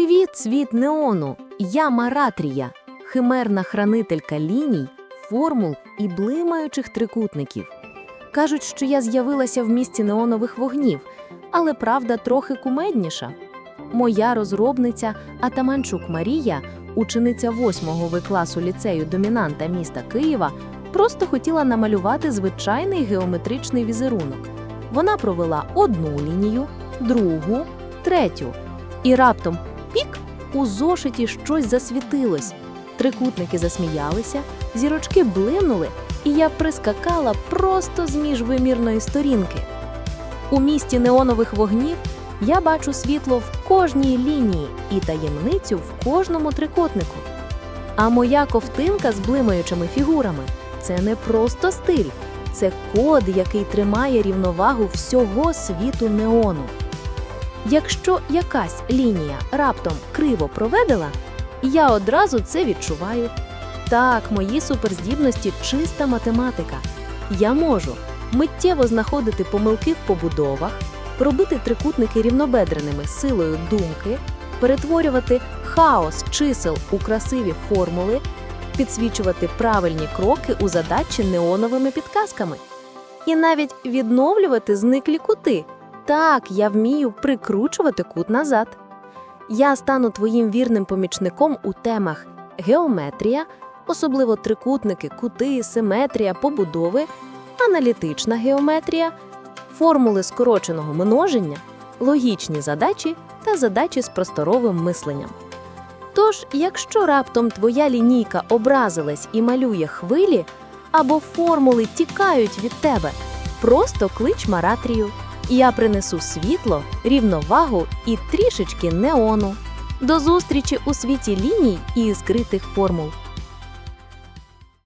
Привіт, світ неону! Я Маратрія, химерна хранителька ліній, формул і блимаючих трикутників. Кажуть, що я з'явилася в місті неонових вогнів, але правда трохи кумедніша. Моя розробниця Атаманчук Марія, учениця 8-го В класу ліцею домінанта міста Києва, просто хотіла намалювати звичайний геометричний візерунок. Вона провела одну лінію, другу, третю. І раптом пік у зошиті щось засвітилось. Трикутники засміялися, зірочки блимнули, і я прискакала просто з міжвимірної сторінки. У місті неонових вогнів я бачу світло в кожній лінії і таємницю в кожному трикутнику. А моя ковтинка з блимаючими фігурами це не просто стиль, це код, який тримає рівновагу всього світу неону. Якщо якась лінія раптом криво проведена, я одразу це відчуваю. Так, мої суперздібності чиста математика. Я можу миттєво знаходити помилки в побудовах, робити трикутники рівнобедреними силою думки, перетворювати хаос чисел у красиві формули, підсвічувати правильні кроки у задачі неоновими підказками. І навіть відновлювати зниклі кути. Так, я вмію прикручувати кут назад. Я стану твоїм вірним помічником у темах геометрія, особливо трикутники, кути, симетрія, побудови, аналітична геометрія, формули скороченого множення, логічні задачі та задачі з просторовим мисленням. Тож, якщо раптом твоя лінійка образилась і малює хвилі, або формули тікають від тебе, просто клич Маратрію. Я принесу світло, рівновагу і трішечки неону. До зустрічі у світі ліній і скритих формул.